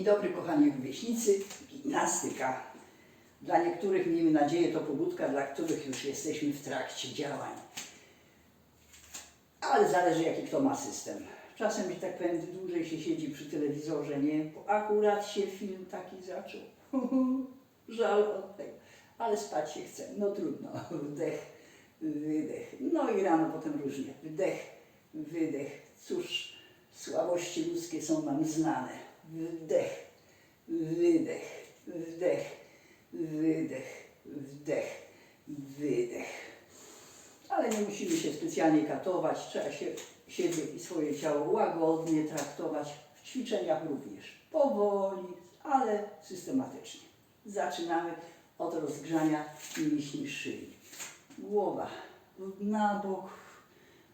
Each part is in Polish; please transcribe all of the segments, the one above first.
Dzień dobry kochani rówieśnicy, gimnastyka. Dla niektórych, miejmy nadzieję, to pobudka, dla których już jesteśmy w trakcie działań. Ale zależy jaki kto ma system. Czasem, że tak powiem, dłużej się siedzi przy telewizorze, nie? Bo akurat się film taki zaczął. Żal od tego. Ale spać się chce. No trudno. Wdech, wydech. No i rano potem różnie. Wdech, wydech. Cóż, słabości ludzkie są nam znane. Wdech, wydech, wdech, wydech, wdech, wydech. Ale nie musimy się specjalnie katować, trzeba się, siebie i swoje ciało łagodnie traktować, w ćwiczeniach również. Powoli, ale systematycznie. Zaczynamy od rozgrzania mięśni szyi. Głowa na bok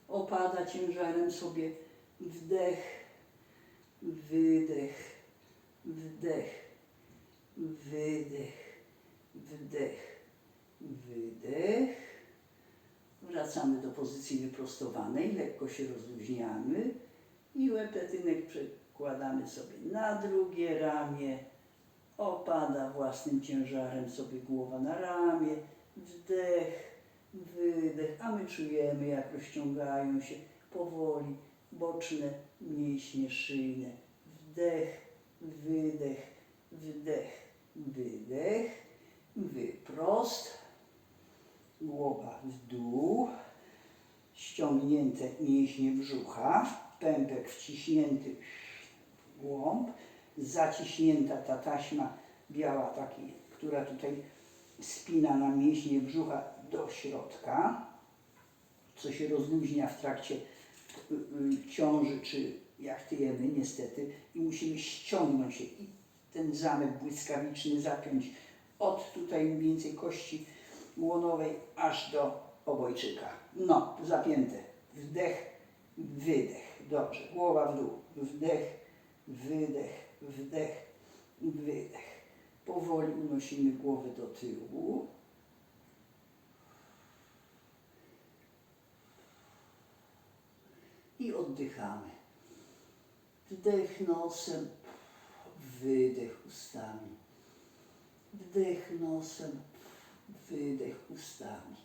opada ciężarem sobie wdech, wydech, wdech, wydech, wdech, wydech. Wracamy do pozycji wyprostowanej, lekko się rozluźniamy i łepetynek przekładamy sobie na drugie ramię. Opada własnym ciężarem sobie głowa na ramię. Wdech, wydech, a my czujemy jak rozciągają się powoli boczne mięśnie szyjne. Wdech, wydech, wdech, wydech, wyprost. Głowa w dół, ściągnięte mięśnie brzucha, pępek wciśnięty w głąb, zaciśnięta ta taśma biała, taki, która tutaj spina na mięśnie brzucha do środka, co się rozluźnia w trakcie ciąży, czy jak tyjemy niestety i musimy ściągnąć się i ten zamek błyskawiczny zapiąć od tutaj mniej więcej kości łonowej aż do obojczyka. No, zapięte. Wdech, wydech. Dobrze. Głowa w dół. Wdech, wydech, wdech, wydech. Powoli unosimy głowę do tyłu. I oddychamy. Wdech nosem, wydech ustami. Wdech nosem, wydech ustami.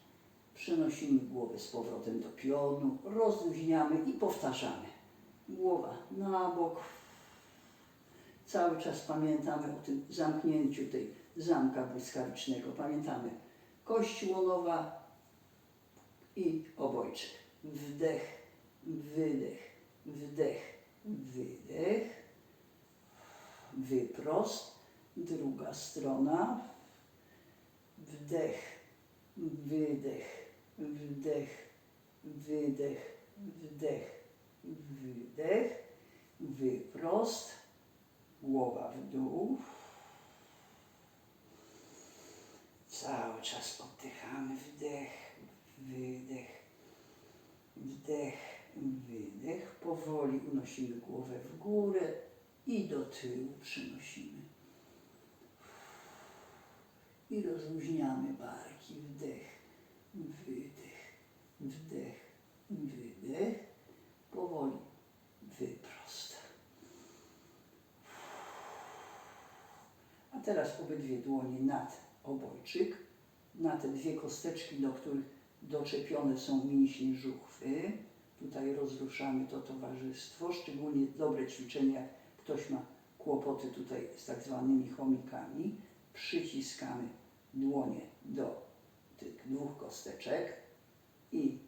Przenosimy głowę z powrotem do pionu, rozluźniamy i powtarzamy. Głowa na bok. Cały czas pamiętamy o tym zamknięciu tej zamka błyskawicznego. Pamiętamy kość łonowa i obojczyk. Wdech, wydech, wdech, wydech. Wyprost. Druga strona. Wdech, wydech, wdech, wydech, wdech, wydech. Wyprost. Głowa w dół. Cały czas oddychamy. Wdech, wydech, wdech, wydech. Powoli unosimy głowę w górę i do tyłu przynosimy. I rozluźniamy barki. Wdech, wydech, wdech, wydech. Powoli wyprost. A teraz obydwie dłonie nad obojczyk, na te dwie kosteczki, do których doczepione są mięśnie żuchwy. Tutaj rozruszamy to towarzystwo, szczególnie dobre ćwiczenie, jak ktoś ma kłopoty tutaj z tak zwanymi chomikami. Przyciskamy dłonie do tych dwóch kosteczek i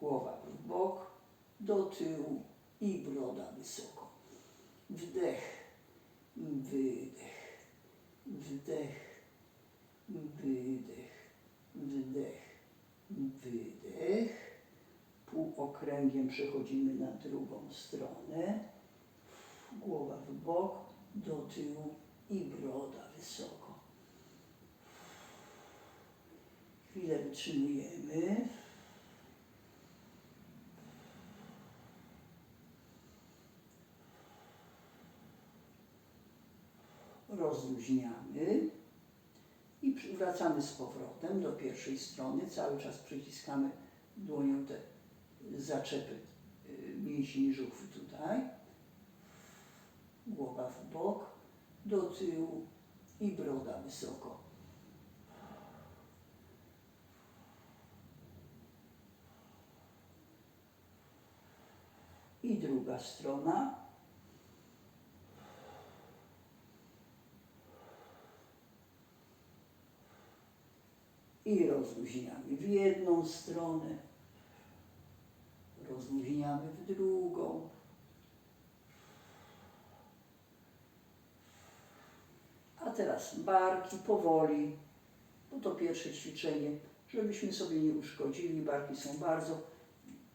głowa w bok, do tyłu i broda wysoko. Wdech, wydech, wdech, wydech, wdech, wydech. Półokręgiem przechodzimy na drugą stronę. Głowa w bok, do tyłu i broda wysoko. Chwilę wytrzymujemy. Rozluźniamy i wracamy z powrotem do pierwszej strony. Cały czas przyciskamy dłonią te zaczepy y, mięśni żuchwy tutaj. Głowa w bok, do tyłu i broda wysoko. I druga strona. I rozluźniamy w jedną stronę, rozluźniamy w drugą. A teraz barki powoli, bo to pierwsze ćwiczenie, żebyśmy sobie nie uszkodzili. Barki są bardzo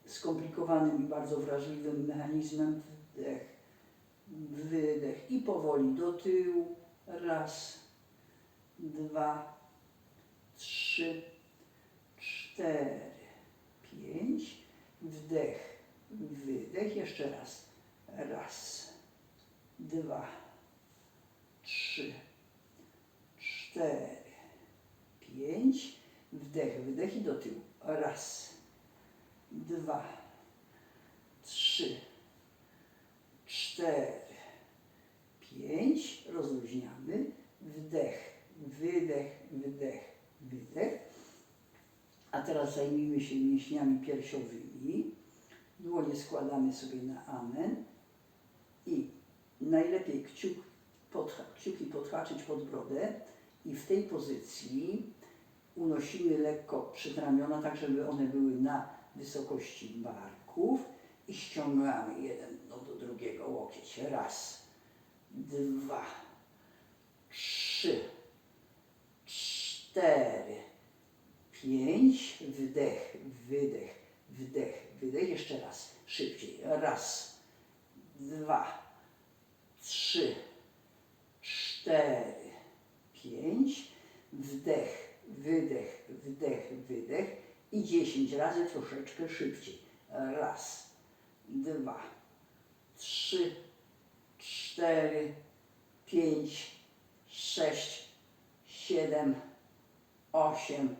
skomplikowanym i bardzo wrażliwym mechanizmem. Wdech, wydech i powoli do tyłu. Raz, dwa, trzy, cztery, pięć. Wdech, wydech. Jeszcze raz. Raz, dwa, trzy, cztery, pięć. Wdech, wydech i do tyłu. Raz, dwa, trzy, cztery, pięć. Rozluźniamy. Wdech, wydech, wydech, wydech. A teraz zajmijmy się mięśniami piersiowymi. Dłonie składamy sobie na amen i najlepiej kciuk, kciuki podhaczyć pod brodę i w tej pozycji unosimy lekko przedramiona, tak żeby one były na wysokości barków i ściągamy jeden no, do drugiego łokieć. Raz, dwa, trzy, cztery, pięć. Wdech, wydech, wdech, wydech. Jeszcze raz, szybciej. Raz, dwa, trzy, cztery, pięć. Wdech, wydech, wdech, wydech i 10 razy troszeczkę szybciej. Raz, dwa, trzy, cztery, pięć, sześć, siedem, osiem,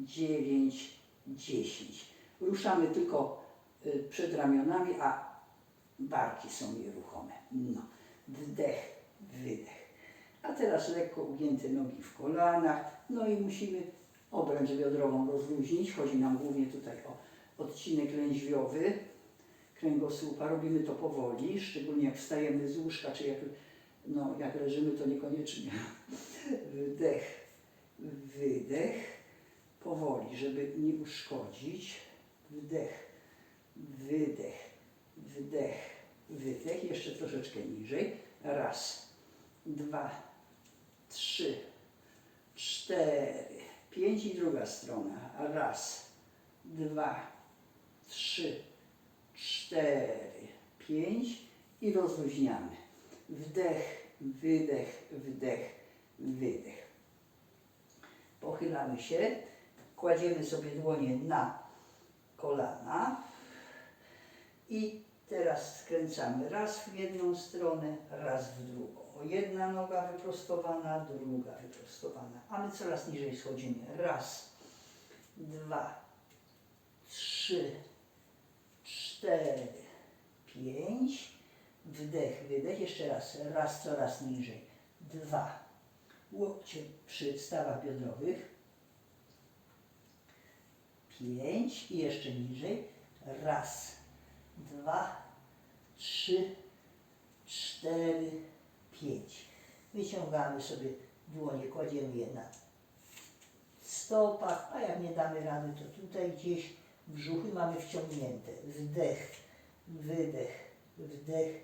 dziewięć, dziesięć. Ruszamy tylko y, przed ramionami, a barki są nieruchome. No. Wdech, wydech. A teraz lekko ugięte nogi w kolanach. No i musimy obręcz biodrową rozluźnić. Chodzi nam głównie tutaj o odcinek lędźwiowy kręgosłupa. Robimy to powoli, szczególnie jak wstajemy z łóżka, czy jak, no, jak leżymy, to niekoniecznie. Wdech, wydech. Powoli, żeby nie uszkodzić. Wdech, wydech, wdech, wydech. Jeszcze troszeczkę niżej. Raz, dwa, trzy, cztery, pięć i druga strona. Raz, dwa, trzy, cztery, pięć i rozluźniamy. Wdech, wydech, wdech, wydech. Pochylamy się, kładziemy sobie dłonie na kolana i teraz skręcamy raz w jedną stronę, raz w drugą. Jedna noga wyprostowana, druga wyprostowana. A my coraz niżej schodzimy. Raz, dwa, trzy, cztery, pięć. Wdech, wydech. Jeszcze raz. Raz, coraz niżej. Dwa. Łokcie przy stawach biodrowych. Pięć. I jeszcze niżej. Raz, dwa, trzy, cztery, pięć. Wyciągamy sobie dłonie, kładziemy je na stopach, a jak nie damy rady, to tutaj gdzieś brzuchy mamy wciągnięte. Wdech, wydech, wdech,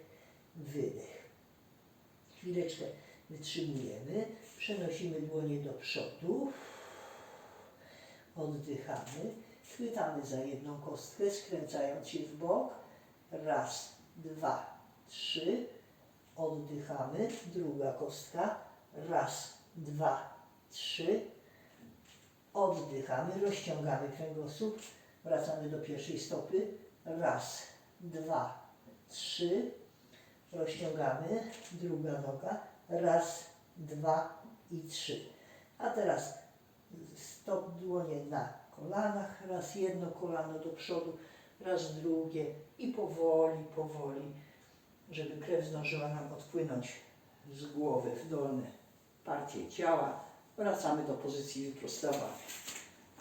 wydech. Chwileczkę wytrzymujemy, przenosimy dłonie do przodu, oddychamy, chwytamy za jedną kostkę, skręcając się w bok. Raz, dwa, trzy, oddychamy, druga kostka, raz, dwa, trzy, oddychamy, rozciągamy kręgosłup, wracamy do pierwszej stopy, raz, dwa, trzy, rozciągamy, druga noga, raz, dwa i trzy. A teraz stop dłonie na kolanach, raz jedno kolano do przodu, raz drugie i powoli, powoli żeby krew zdążyła nam odpłynąć z głowy w dolne partie ciała. Wracamy do pozycji wyprostowanej.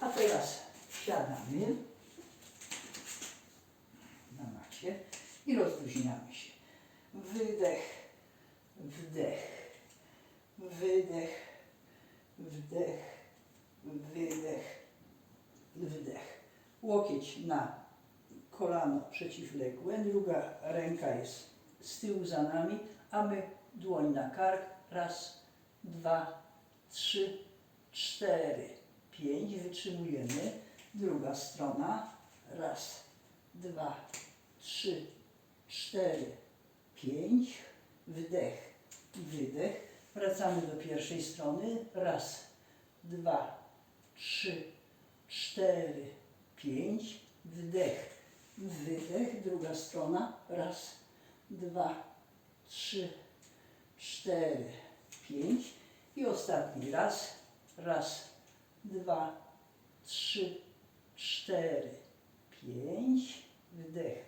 A teraz siadamy na macie i rozluźniamy się. Wydech, wdech, wydech, wdech, wydech, wdech. Łokieć na kolano przeciwległe, druga ręka jest z tyłu za nami, a my dłoń na kark. Raz, dwa, trzy, cztery, pięć. Wytrzymujemy. Druga strona. Raz, dwa, trzy, cztery, pięć. Wdech, wydech. Wracamy do pierwszej strony. Raz, dwa, trzy, cztery, pięć. Wdech, wydech. Druga strona. Raz, dwa, trzy, cztery, pięć. I ostatni raz. Raz, dwa, trzy, cztery, pięć. Wdech,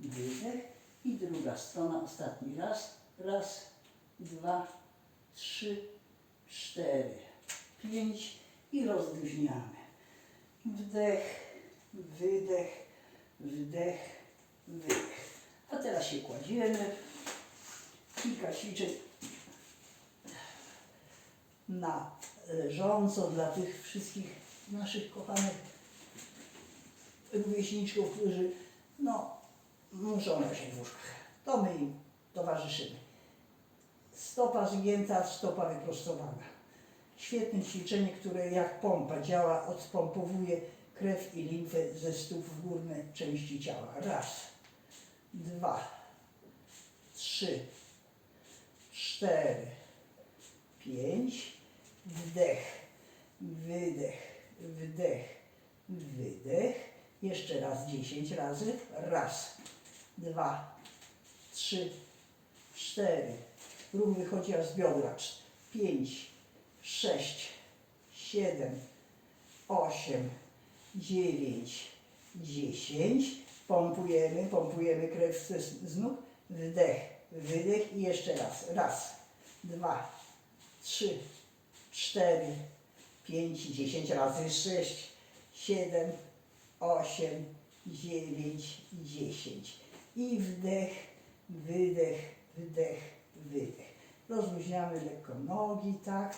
wydech. I druga strona. Ostatni raz. Raz, dwa, trzy, cztery, pięć. I rozluźniamy. Wdech, wydech, wdech, wydech. A teraz się kładziemy. Kilka ćwiczeń na leżąco dla tych wszystkich naszych kochanych rówieśniczków, którzy no, muszą leżeć w łóżkach. To my im towarzyszymy. Stopa zgięta, stopa wyprostowana. Świetne ćwiczenie, które jak pompa działa, odpompowuje krew i limfę ze stóp w górne części ciała. Raz, dwa, trzy, cztery, pięć. Wdech, wydech, wdech, wydech. Jeszcze raz dziesięć razy. Raz, dwa, trzy, cztery. Ruch wychodzi aż z biodra. Pięć, sześć, siedem, osiem, dziewięć, dziesięć. Pompujemy, pompujemy krew z, nóg. Wdech, wydech i jeszcze raz. Raz, dwa, trzy, cztery, pięć, dziesięć razy sześć, siedem, osiem, dziewięć, dziesięć. I wdech, wydech, wdech, wydech. Rozluźniamy lekko nogi, tak?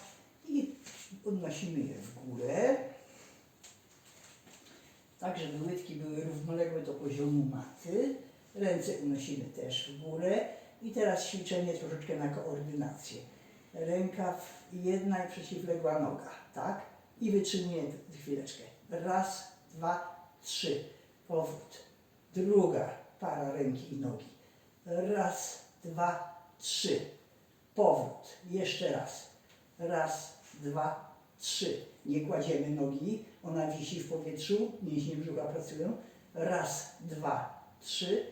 I podnosimy je w górę. Tak, żeby łydki były równoległe do poziomu maty. Ręce unosimy też w górę. I teraz ćwiczenie troszeczkę na koordynację. Ręka w- jedna i przeciwległa noga, tak? I wytrzymujemy chwileczkę. Raz, dwa, trzy. Powrót. Druga para ręki i nogi. Raz, dwa, trzy. Powrót. Jeszcze raz. Raz, dwa, trzy. Nie kładziemy nogi, ona wisi w powietrzu, mięśnie brzucha pracują. Raz, dwa, trzy.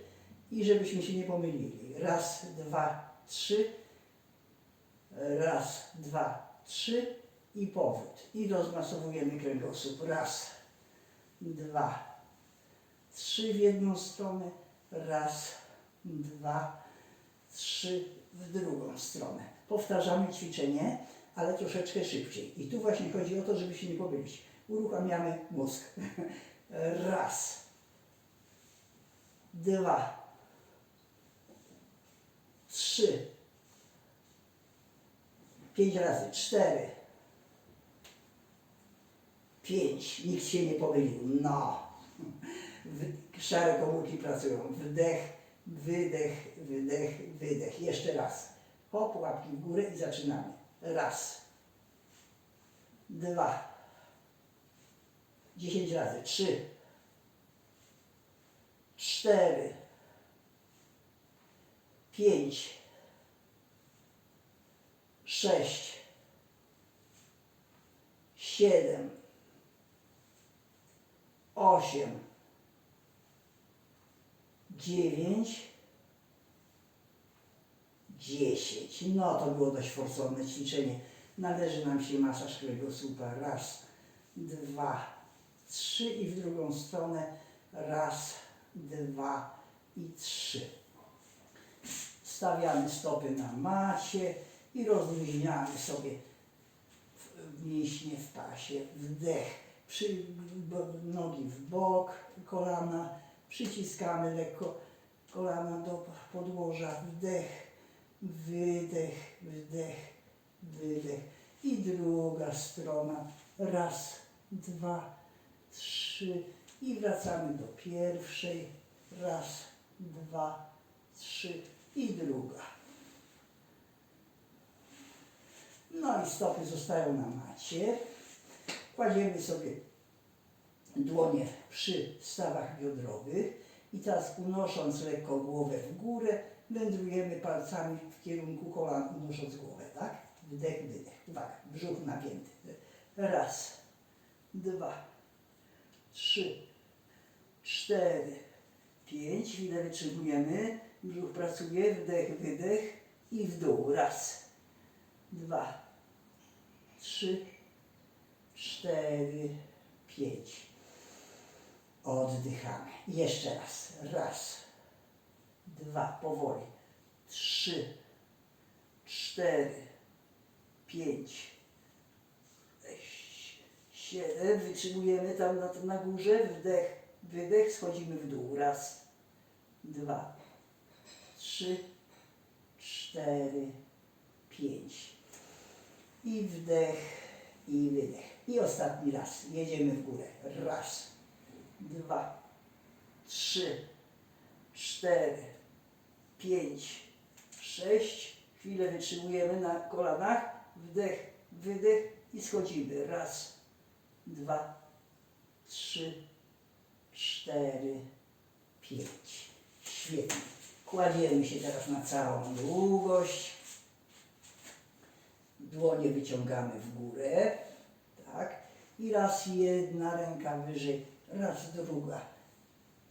I żebyśmy się nie pomylili. Raz, dwa, trzy. Raz, dwa, trzy i powrót. I rozmasowujemy kręgosłup. Raz, dwa, trzy w jedną stronę. Raz, dwa, trzy w drugą stronę. Powtarzamy ćwiczenie, ale troszeczkę szybciej. I tu właśnie chodzi o to, żeby się nie pomylić. Uruchamiamy mózg. Raz, dwa, trzy, pięć razy, cztery, pięć. Nikt się nie pomylił. No. Szare komórki pracują. Wdech, wydech, wydech, wydech. Jeszcze raz. Hop, łapki w górę i zaczynamy. Raz. Dwa. Dziesięć razy. Trzy. Cztery. Pięć. Sześć. Siedem. Osiem. Dziewięć. Dziesięć. No to było dość forsowne ćwiczenie. Należy nam się masaż kręgosłupa. Raz, dwa, trzy i w drugą stronę. Raz, dwa i trzy. Stawiamy stopy na macie i rozluźniamy sobie mięśnie w pasie, wdech, przy, nogi w bok, kolana, przyciskamy lekko kolana do podłoża, wdech, wydech, wdech, wydech. I druga strona, raz, dwa, trzy. I wracamy do pierwszej, raz, dwa, trzy. I druga. No i stopy zostają na macie. Kładziemy sobie dłonie przy stawach biodrowych i teraz unosząc lekko głowę w górę, wędrujemy palcami w kierunku kolan, unosząc głowę, tak? Wdech, wydech. Uwaga, brzuch napięty. Raz, dwa, trzy, cztery, pięć. Chwilę wytrzymujemy. Brzuch pracuje, wdech, wydech i w dół. Raz, dwa, trzy, cztery, pięć. Oddychamy. Jeszcze raz. Raz, dwa, powoli. Trzy, cztery, pięć, sześć, siedem. Wytrzymujemy tam na, na górze. Wdech, wydech. Schodzimy w dół. Raz, dwa, trzy, cztery, pięć. I wdech, i wydech. I ostatni raz. Jedziemy w górę. Raz, dwa, trzy, cztery, pięć, sześć. Chwilę wytrzymujemy na kolanach. Wdech, wydech i schodzimy. Raz, dwa, trzy, cztery, pięć. Świetnie. Kładziemy się teraz na całą długość. Dłonie wyciągamy w górę. Tak. I raz jedna ręka wyżej, raz druga.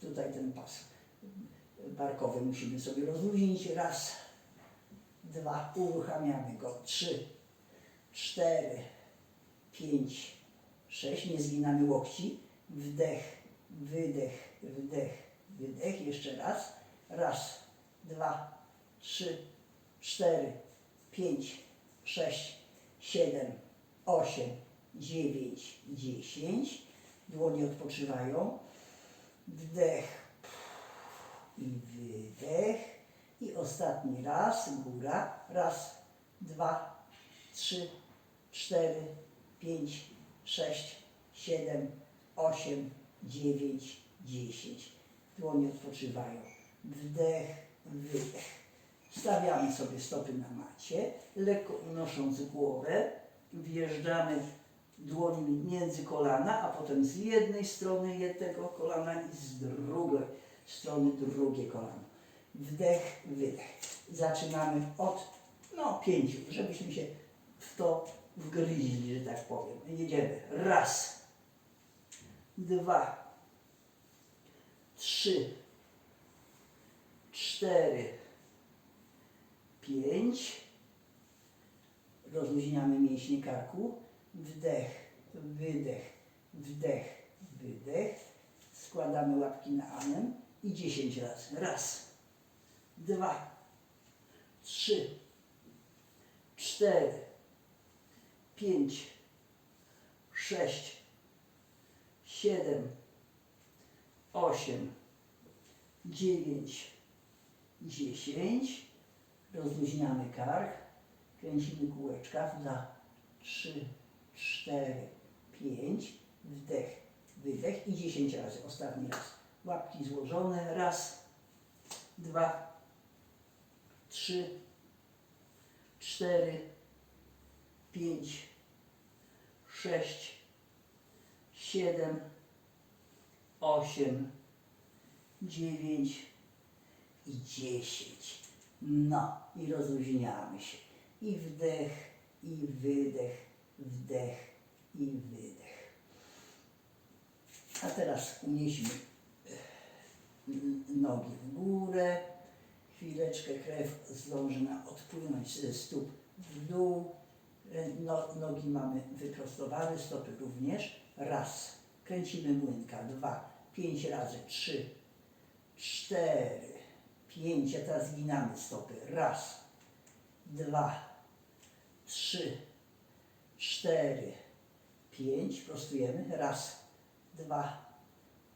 Tutaj ten pas barkowy musimy sobie rozluźnić. Raz, dwa, uruchamiamy go. Trzy, cztery, pięć, sześć. Nie zginamy łokci. Wdech, wydech, wdech, wydech. Jeszcze raz. Raz, dwa, trzy, cztery, pięć, sześć, siedem, osiem, dziewięć, dziesięć. Dłonie odpoczywają. Wdech i wydech. I ostatni raz, góra. Raz, dwa, trzy, cztery, pięć, sześć, siedem, osiem, dziewięć, dziesięć. Dłonie odpoczywają. Wdech, wydech. Stawiamy sobie stopy na macie, lekko unosząc głowę, wjeżdżamy dłońmi między kolana, a potem z jednej strony jednego kolana i z drugiej strony drugie kolano. Wdech, wydech. Zaczynamy od no pięciu, żebyśmy się w to wgryźli, że tak powiem. Jedziemy. Raz, dwa, trzy, cztery, pięć. Rozluźniamy mięśnie karku. Wdech, wydech, wdech, wydech. Składamy łapki na amen i dziesięć razy. Raz, dwa, trzy, cztery, pięć, sześć, siedem, osiem, dziewięć, dziesięć. Rozluźniamy kark, kręcimy kółeczka. Dwa, trzy, cztery, pięć. Wdech, wydech i dziesięć razy. Ostatni raz. Łapki złożone. Raz, dwa, trzy, cztery, pięć, sześć, siedem, osiem, dziewięć i dziesięć. No i rozluźniamy się. I wdech, i wydech, wdech i wydech. A teraz unieśmy nogi w górę. Chwileczkę krew zdąży nam odpłynąć ze stóp w dół. Rę- No, nogi mamy wyprostowane, stopy również. Raz. Kręcimy młynka. Dwa. Pięć razy. Trzy. Cztery. Pięć. A teraz ginamy stopy. Raz. Dwa. trzy, cztery, pięć. Prostujemy. Raz, dwa,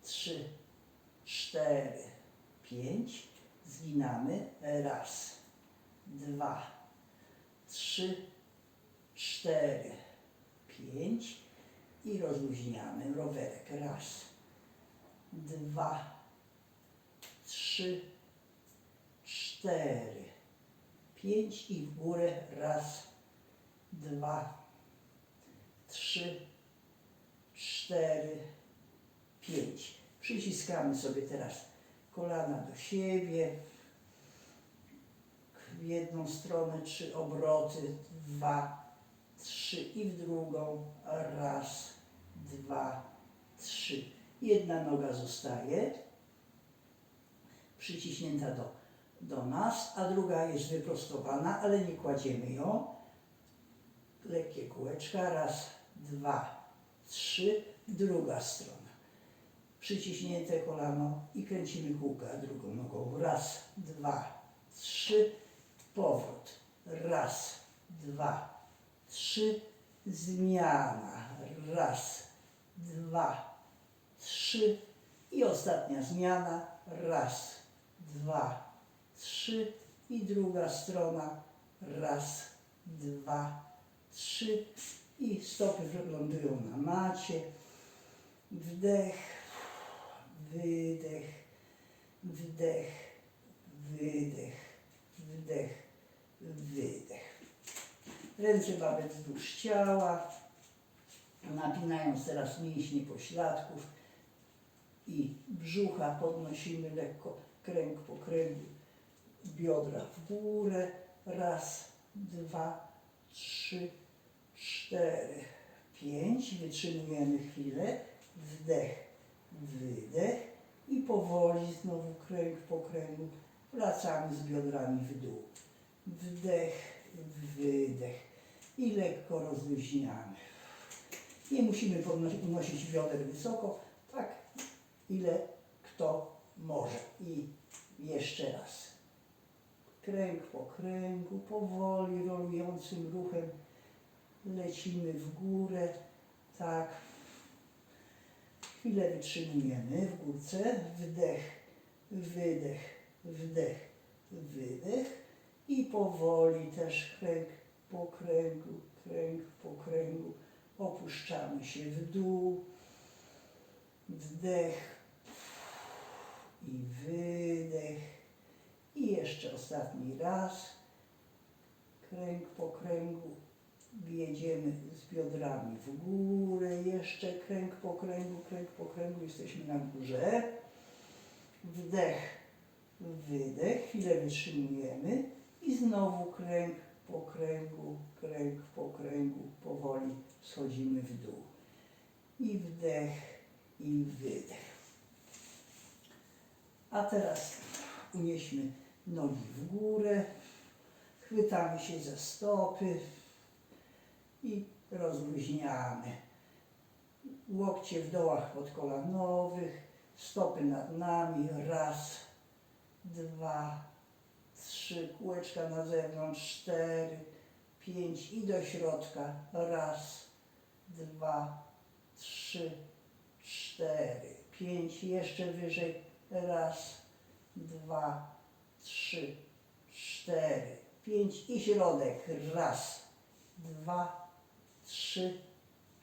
trzy, cztery, pięć. Zginamy. Raz, dwa, trzy, cztery, pięć. I rozluźniamy rowerek. Raz, dwa, trzy, cztery, pięć i w górę. Raz, dwa, trzy, cztery, pięć. Przyciskamy sobie teraz kolana do siebie. W jedną stronę trzy obroty, dwa, trzy i w drugą. Raz, dwa, trzy. Jedna noga zostaje przyciśnięta do, do nas, a druga jest wyprostowana, ale nie kładziemy ją. Lekkie kółeczka, raz, dwa, trzy, druga strona. Przyciśnięte kolano i kręcimy kółka drugą nogą. Raz, dwa, trzy, powrót. Raz, dwa, trzy, zmiana. Raz, dwa, trzy i ostatnia zmiana. Raz, dwa, trzy i druga strona. Raz, dwa, trzy i stopy wylądują na macie. Wdech, wydech, wdech, wydech, wdech, wydech. Ręce mamy wzdłuż ciała, napinając teraz mięśnie pośladków i brzucha podnosimy lekko kręg po kręgu, biodra w górę, raz, dwa, trzy, cztery, pięć, wytrzymujemy chwilę, wdech, wydech i powoli znowu kręg po kręgu wracamy z biodrami w dół. Wdech, wydech i lekko rozluźniamy. Nie musimy unosić bioder wysoko, tak ile kto może. I jeszcze raz. Kręg po kręgu, powoli rolującym ruchem lecimy w górę, tak. Chwilę wytrzymujemy w górce, wdech, wydech, wdech, wydech. I powoli też kręg po kręgu, kręg po kręgu. Opuszczamy się w dół, wdech i wydech. I jeszcze ostatni raz, kręg po kręgu jedziemy z biodrami w górę, jeszcze kręg po kręgu, kręg po kręgu, jesteśmy na górze. Wdech, wydech, chwilę wytrzymujemy i znowu kręg po kręgu, kręg po kręgu, powoli schodzimy w dół. I wdech, i wydech. A teraz unieśmy nogi w górę, chwytamy się za stopy, i rozluźniamy. Łokcie w dołach podkolanowych, stopy nad nami, raz, dwa, trzy, kółeczka na zewnątrz, cztery, pięć i do środka, raz, dwa, trzy, cztery, pięć, jeszcze wyżej, raz, dwa, trzy, cztery, pięć i środek, raz, dwa, trzy,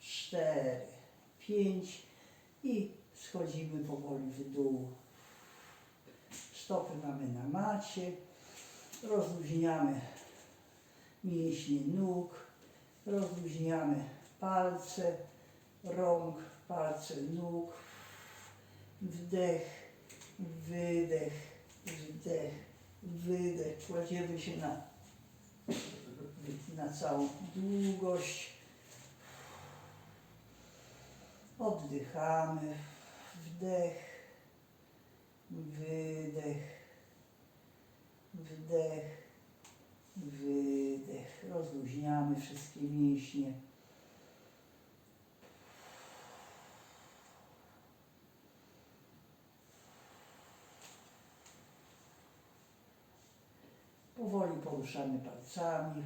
cztery, pięć i schodzimy powoli w dół. Stopy mamy na macie, rozluźniamy mięśnie nóg, rozluźniamy palce, rąk, palce nóg, wdech, wydech, wdech, wydech. Kładziemy się na, na całą długość. Oddychamy, wdech, wydech, wdech, wydech. Rozluźniamy wszystkie mięśnie. Powoli poruszamy palcami.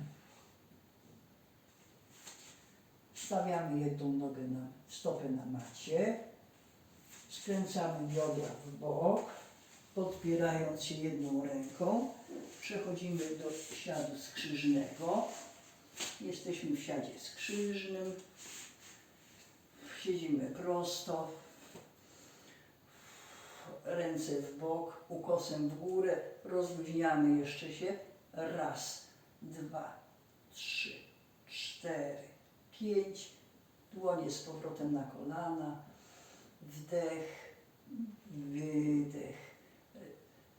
Stawiamy jedną nogę na stopę na macie. Skręcamy biodra w bok, podpierając się jedną ręką. Przechodzimy do siadu skrzyżnego. Jesteśmy w siadzie skrzyżnym. Siedzimy prosto. Ręce w bok, ukosem w górę. Rozluźniamy jeszcze się. Raz, dwa, trzy, cztery, pięć. Dłonie z powrotem na kolana. Wdech, wydech.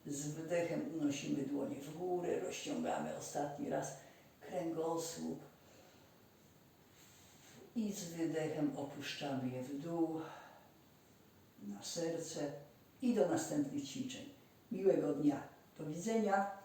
Z wdechem unosimy dłonie w górę, rozciągamy ostatni raz kręgosłup. I z wydechem opuszczamy je w dół, na serce i do następnych ćwiczeń. Miłego dnia. Do widzenia.